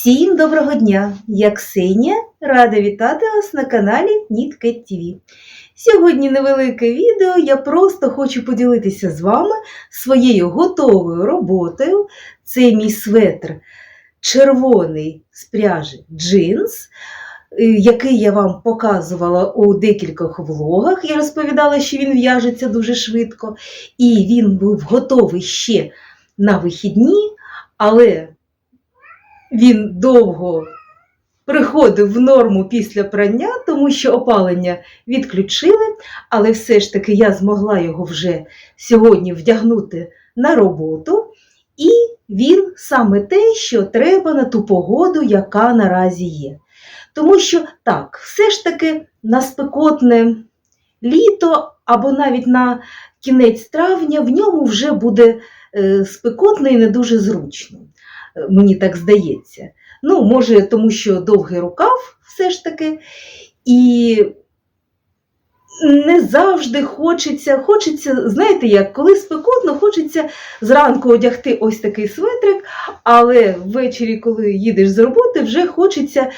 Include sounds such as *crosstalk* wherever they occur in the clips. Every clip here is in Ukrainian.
Всім доброго дня! Я Ксенія, рада вітати вас на каналі Нітket TV. Сьогодні невелике відео, я просто хочу поділитися з вами своєю готовою роботою. Це мій светр червоний з пряжі джинс, е, який я вам показувала у декількох влогах. Я розповідала, що він в'яжеться дуже швидко, і він був готовий ще на вихідні, але він довго приходив в норму після прання, тому що опалення відключили, але все ж таки я змогла його вже сьогодні вдягнути на роботу. І він саме те, що треба на ту погоду, яка наразі є. Тому що так, все ж таки на спекотне літо або навіть на кінець травня в ньому вже буде е, спекотно і не дуже зручно мені так здається. Ну, може, тому що довгий рукав все ж таки, і не завжди хочеться, хочеться, знаєте як, коли спекотно, хочеться зранку одягти ось такий светрик, але ввечері, коли їдеш з роботи, вже хочеться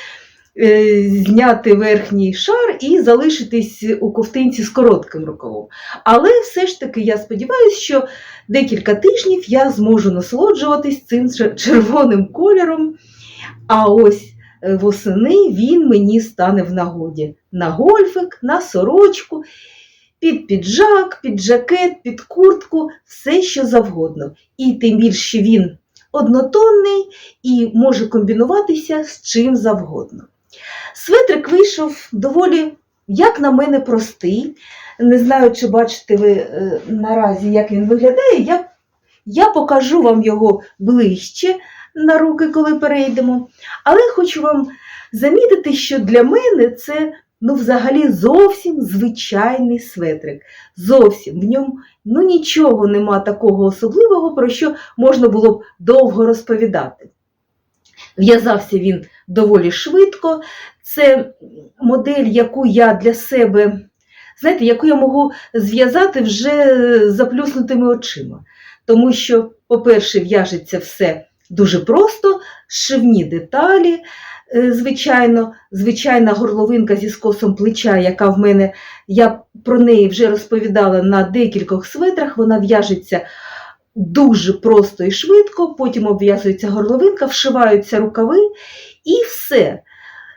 зняти верхній шар і залишитись у ковтинці з коротким рукавом. Але все ж таки я сподіваюся, що декілька тижнів я зможу насолоджуватись цим червоним кольором. А ось е, восени він мені стане в нагоді. На гольфик, на сорочку, під піджак, під жакет, під куртку, все що завгодно. І тим більше він однотонний і може комбінуватися з чим завгодно. Светрик вийшов доволі, як на мене, простий. Не знаю, чи бачите ви е, наразі, як він виглядає. Я, я покажу вам його ближче на руки, коли перейдемо. Але хочу вам замітити, що для мене це ну, взагалі зовсім звичайний светрик. Зовсім в ньому ну, нічого нема такого особливого, про що можна було б довго розповідати. В'язався він доволі швидко. Це модель, яку я для себе, знаєте, яку я можу зв'язати вже заплюснутими очима. Тому що, по-перше, в'яжеться все дуже просто, шивні деталі, е, звичайно, звичайна горловинка зі скосом плеча, яка в мене, я про неї вже розповідала на декількох светрах, вона в'яжеться дуже просто і швидко, потім обв'язується горловинка, вшиваються рукави і все.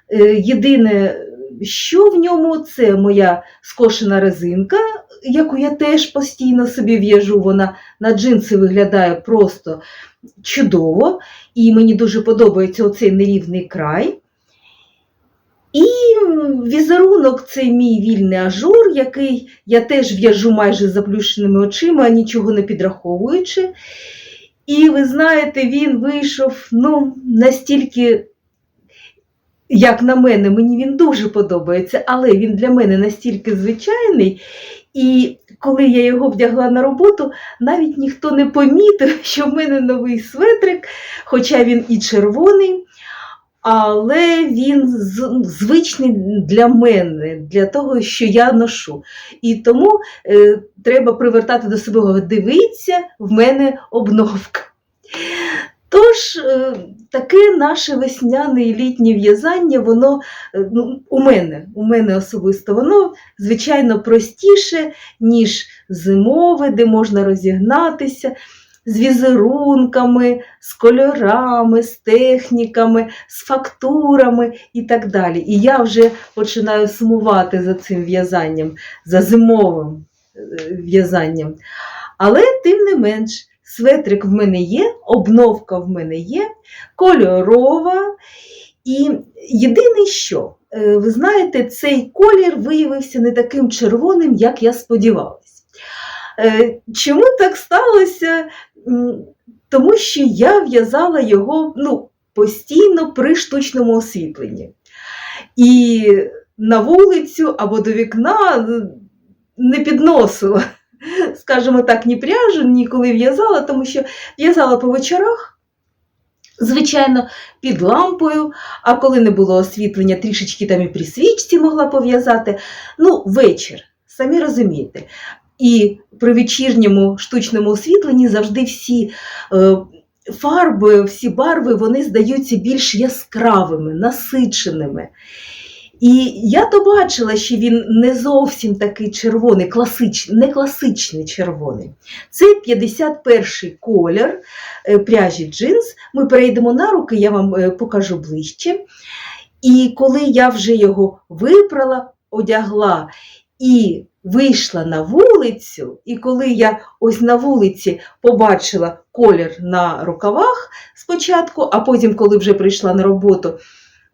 Е, Єдине, що в ньому, це моя скошена резинка, яку я теж постійно собі в'яжу. Вона на джинси виглядає просто чудово, і мені дуже подобається оцей нерівний край. Візерунок це мій вільний ажур, який я теж в'яжу майже заплющеними очима, нічого не підраховуючи. І ви знаєте, він вийшов ну, настільки, як на мене, мені він дуже подобається, але він для мене настільки звичайний. І коли я його вдягла на роботу, навіть ніхто не помітив, *laughs* що в мене новий светрик, хоча він і червоний, але він звичний для мене, для того, що я ношу. І тому е, треба привертати до себе. Дивіться, в мене обновка. Тож, е, таке наше весняне і літнє в'язання, воно е, ну, у мене, у мене особисто, воно звичайно простіше, ніж зимове, де можна розігнатися з візерунками, з кольорами, з техніками, з фактурами і так далі. І я вже починаю сумувати за цим в'язанням, за зимовим е, в'язанням. Але тим не менш, светрик в мене є, обновка в мене є, кольорова. І єдине що, е, ви знаєте, цей колір виявився не таким червоним, як я сподівалася. Е, Чому так сталося? Тому що я в'язала його ну, постійно при штучному освітленні. І на вулицю або до вікна не підносила, *laughs* скажімо так, ні пряжу, ні коли в'язала, тому що в'язала по вечорах, звичайно, під лампою, а коли не було освітлення, трішечки там і при свічці могла пов'язати. Ну, вечір, самі розумієте. І при вечірньому штучному освітленні завжди всі е, фарби, всі барви вони здаються більш яскравими, насиченими. І я то бачила, що він не зовсім такий червоний, класич, не класичний червоний. Це 51-й колір е, пряжі джинс. Ми перейдемо на руки, я вам е, покажу ближче. І коли я вже його випрала, одягла і вийшла на вулицю, і коли я ось на вулиці побачила колір на рукавах спочатку, а потім, коли вже прийшла на роботу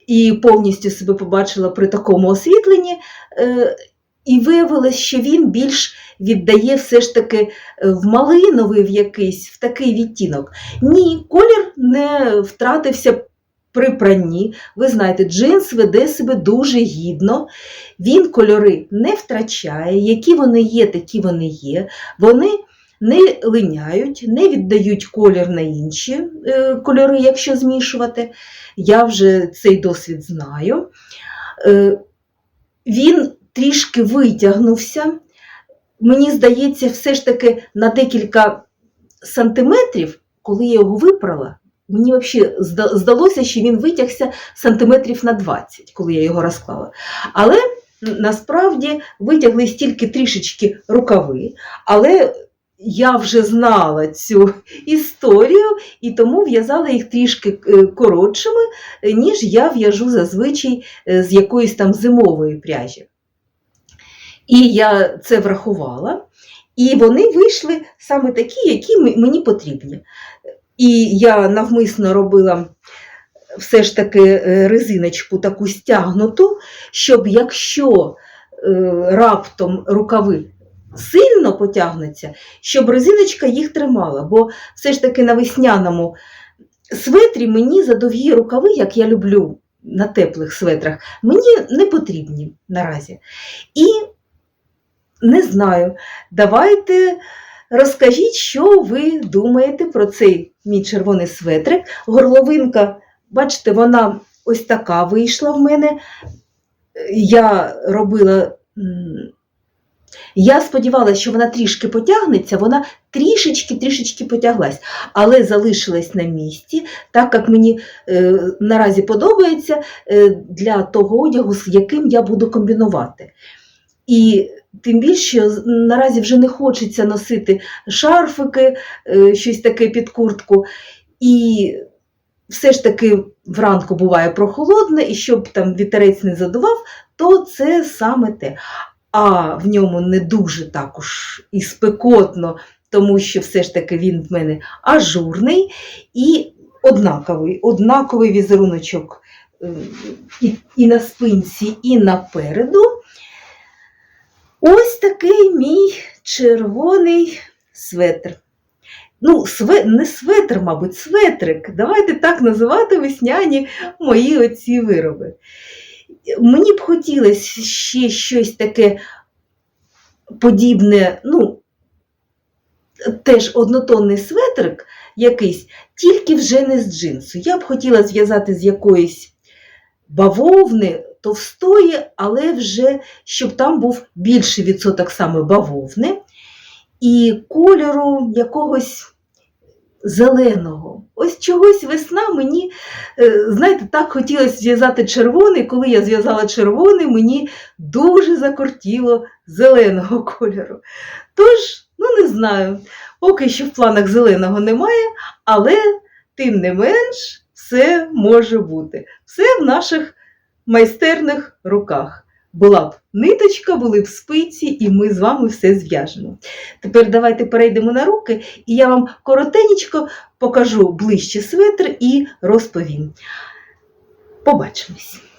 і повністю себе побачила при такому освітленні, е, і виявилось, що він більш віддає все ж таки е, в малиновий в якийсь, в такий відтінок. Ні, колір не втратився при пранні. Ви знаєте, джинс веде себе дуже гідно, він кольори не втрачає, які вони є, такі вони є. Вони не линяють, не віддають колір на інші е, кольори, якщо змішувати. Я вже цей досвід знаю. Е, він трішки витягнувся. Мені здається, все ж таки на декілька сантиметрів, коли я його випрала, мені взагалі здалося, що він витягся сантиметрів на 20, коли я його розклала. Але насправді витяглись тільки трішечки рукави, але я вже знала цю історію, і тому в'язала їх трішки е, коротшими, ніж я в'яжу зазвичай е, з якоїсь там зимової пряжі. І я це врахувала, і вони вийшли саме такі, які мені потрібні. І я навмисно робила все ж таки е, резиночку таку стягнуту, щоб якщо раптом рукави сильно потягнуться, щоб резиночка їх тримала. Бо все ж таки на весняному светрі мені за довгі рукави, як я люблю на теплих светрах, мені не потрібні наразі. І не знаю, давайте розкажіть, що ви думаєте про цей мій червоний светрик. Горловинка, бачите, вона ось така вийшла в мене. Я робила я сподівалася, що вона трішки потягнеться, вона трішечки-трішечки потяглась, але залишилась на місці, так як мені е, наразі подобається е, для того одягу, з яким я буду комбінувати. І тим більше наразі вже не хочеться носити шарфики, е, щось таке під куртку. І все ж таки вранку буває прохолодне, і щоб там вітерець не задував, то це саме те а в ньому не дуже також і спекотно, тому що все ж таки він в мене ажурний і однаковий, однаковий візеруночок е, і, і на спинці, і напереду. Ось такий мій червоний светр. Ну, све... не светр, мабуть, светрик. Давайте так називати весняні мої оці вироби. Мені б хотілося ще щось таке подібне, ну, теж однотонний светрик якийсь, тільки вже не з джинсу. Я б хотіла зв'язати з якоїсь бавовни товстої, але вже щоб там був більший відсоток саме бавовни і кольору якогось зеленого. Ось чогось весна мені, е, знаєте, так хотілося зв'язати червоний. Коли я зв'язала червоний, мені дуже закортіло зеленого *laughs* кольору. Тож, ну не знаю, поки що в планах зеленого немає, але тим не менш все може бути. Все в наших майстерних руках була б ниточка, були б спиці, і ми з вами все зв'яжемо. Тепер давайте перейдемо на руки, і я вам коротенько покажу ближче светр і розповім. Побачимось!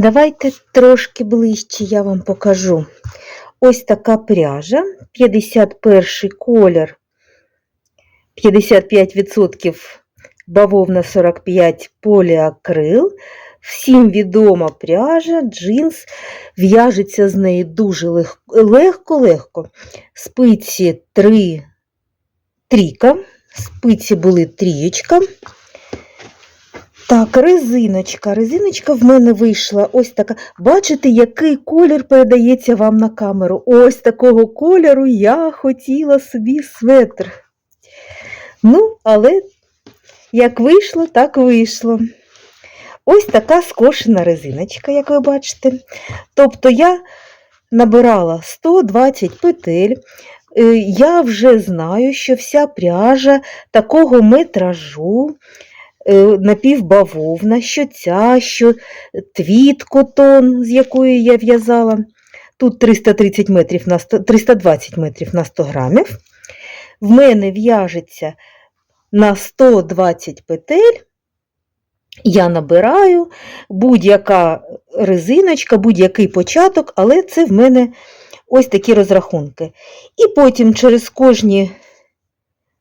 Давайте трошки ближче я вам покажу. Ось така пряжа, 51 колір, 55% бавовна 45 поліакрил. Всім відома пряжа, джинс, в'яжеться з неї дуже легко-легко. Спиці 3 трійка, спиці були трієчка. Так, резиночка. Резиночка в мене вийшла ось така. Бачите, який колір передається вам на камеру? Ось такого кольору я хотіла собі светр. Ну, але як вийшло, так вийшло. Ось така скошена резиночка, як ви бачите. Тобто я набирала 120 петель. Е, Я вже знаю, що вся пряжа такого метражу напівбавовна, що ця, що твіт котон, з якої я в'язала. Тут 330 метрів на 100, 320 метрів на 100 грамів. В мене в'яжеться на 120 петель. Я набираю будь-яка резиночка, будь-який початок, але це в мене ось такі розрахунки. І потім через кожні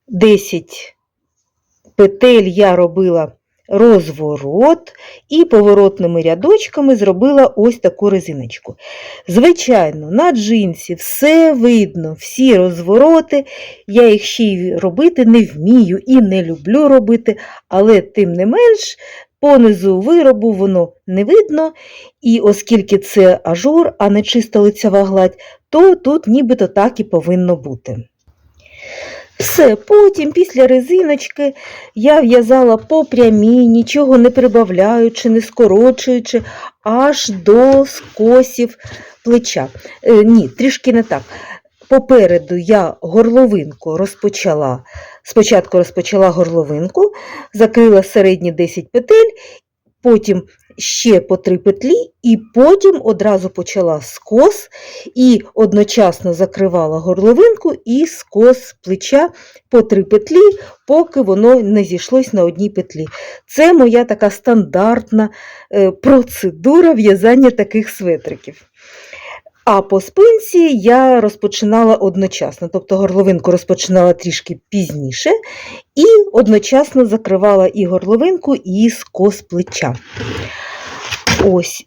10 петель я робила розворот і поворотними рядочками зробила ось таку резиночку. Звичайно, на джинсі все видно, всі розвороти, я їх ще й робити не вмію і не люблю робити, але тим не менш. Понизу виробу воно не видно, і оскільки це ажур, а не чиста лицева гладь, то тут нібито так і повинно бути. Все, потім після резиночки я в'язала по прямій, нічого не прибавляючи, не скорочуючи, аж до скосів плеча. Е, ні, трішки не так. Попереду я горловинку розпочала, спочатку розпочала горловинку, закрила середні 10 петель, потім ще по три петлі, і потім одразу почала скос і одночасно закривала горловинку і скос плеча по три петлі, поки воно не зійшлось на одній петлі. Це моя така стандартна е, процедура в'язання таких светриків. А по спинці я розпочинала одночасно, тобто горловинку розпочинала трішки пізніше, і одночасно закривала і горловинку, і скос плеча. Ось.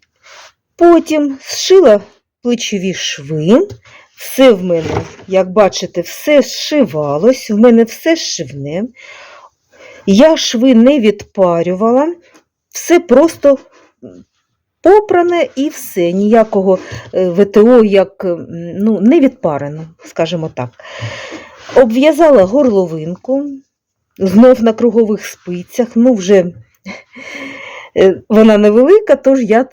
Потім зшила плечові шви. Все в мене, як бачите, все зшивалось, в мене все зшивне. Я шви не відпарювала, все просто попране і все, ніякого е, ВТО як ну, не відпарено, скажімо так. Обв'язала горловинку, знов на кругових спицях, ну вже е, вона невелика, тож я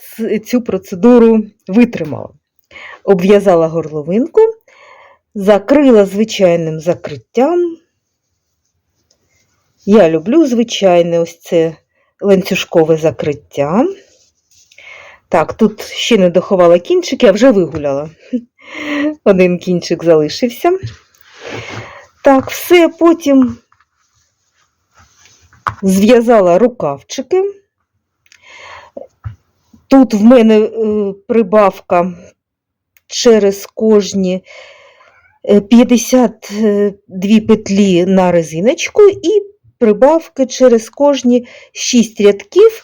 цю процедуру витримала. Обв'язала горловинку, закрила звичайним закриттям. Я люблю звичайне ось це ланцюжкове закриття. Так, тут ще не доховала кінчики, а вже вигуляла. *laughs* Один кінчик залишився. Так, все, потім зв'язала рукавчики. Тут в мене е, прибавка через кожні е, 52 петлі на резиночку і прибавки через кожні 6 рядків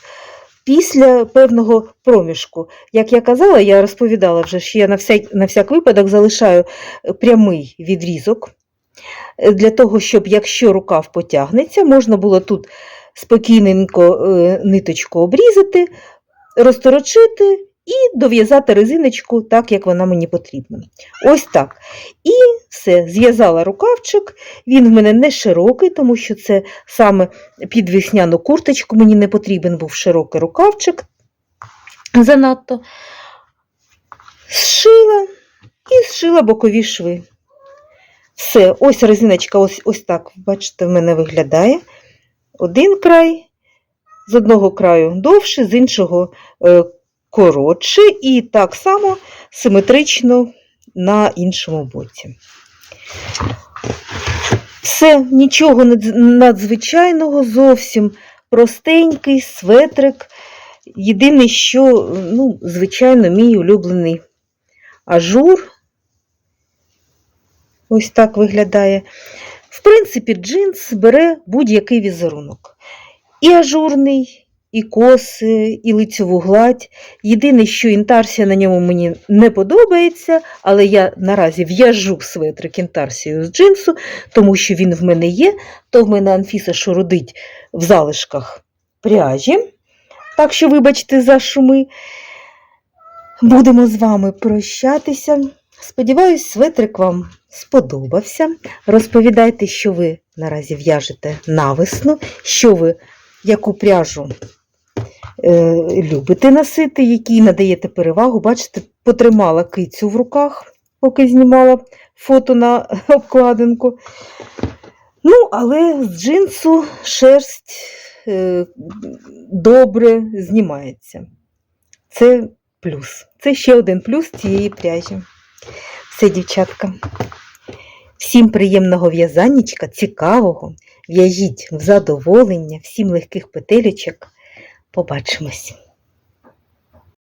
після певного проміжку. Як я казала, я розповідала вже, що я на всяк, на всяк випадок залишаю е, прямий відрізок, е, для того, щоб якщо рукав потягнеться, можна було тут спокійненько е, ниточку обрізати, розторочити і дов'язати резиночку так, як вона мені потрібна. Ось так. І все, зв'язала рукавчик. Він в мене не широкий, тому що це саме під весняну курточку мені не потрібен був широкий рукавчик занадто. Зшила і зшила бокові шви. Все, ось резиночка, ось, ось так, бачите, в мене виглядає. Один край, з одного краю довше, з іншого е, коротше, і так само симетрично на іншому боці. Все, нічого надзвичайного, зовсім простенький светрик Єдине, що, ну, звичайно, мій улюблений ажур. Ось так виглядає. В принципі, джинс бере будь-який візерунок. І ажурний, і коси, і лицьову гладь. Єдине, що інтарсія на ньому мені не подобається, але я наразі в'яжу светрик інтарсію з джинсу, тому що він в мене є. То в мене Анфіса шурудить в залишках пряжі. Так що, вибачте за шуми. Будемо з вами прощатися. Сподіваюсь, светрик вам сподобався. Розповідайте, що ви наразі в'яжете навесну, що ви яку пряжу любите носити, якій надаєте перевагу. Бачите, потримала кицю в руках, поки знімала фото на *laughs* обкладинку. Ну, але з джинсу шерсть е, добре знімається. Це плюс. Це ще один плюс цієї пряжі. Все, дівчатка. Всім приємного в'язаннячка, цікавого. В'яжіть в задоволення, всім легких петелечок. Побачимось!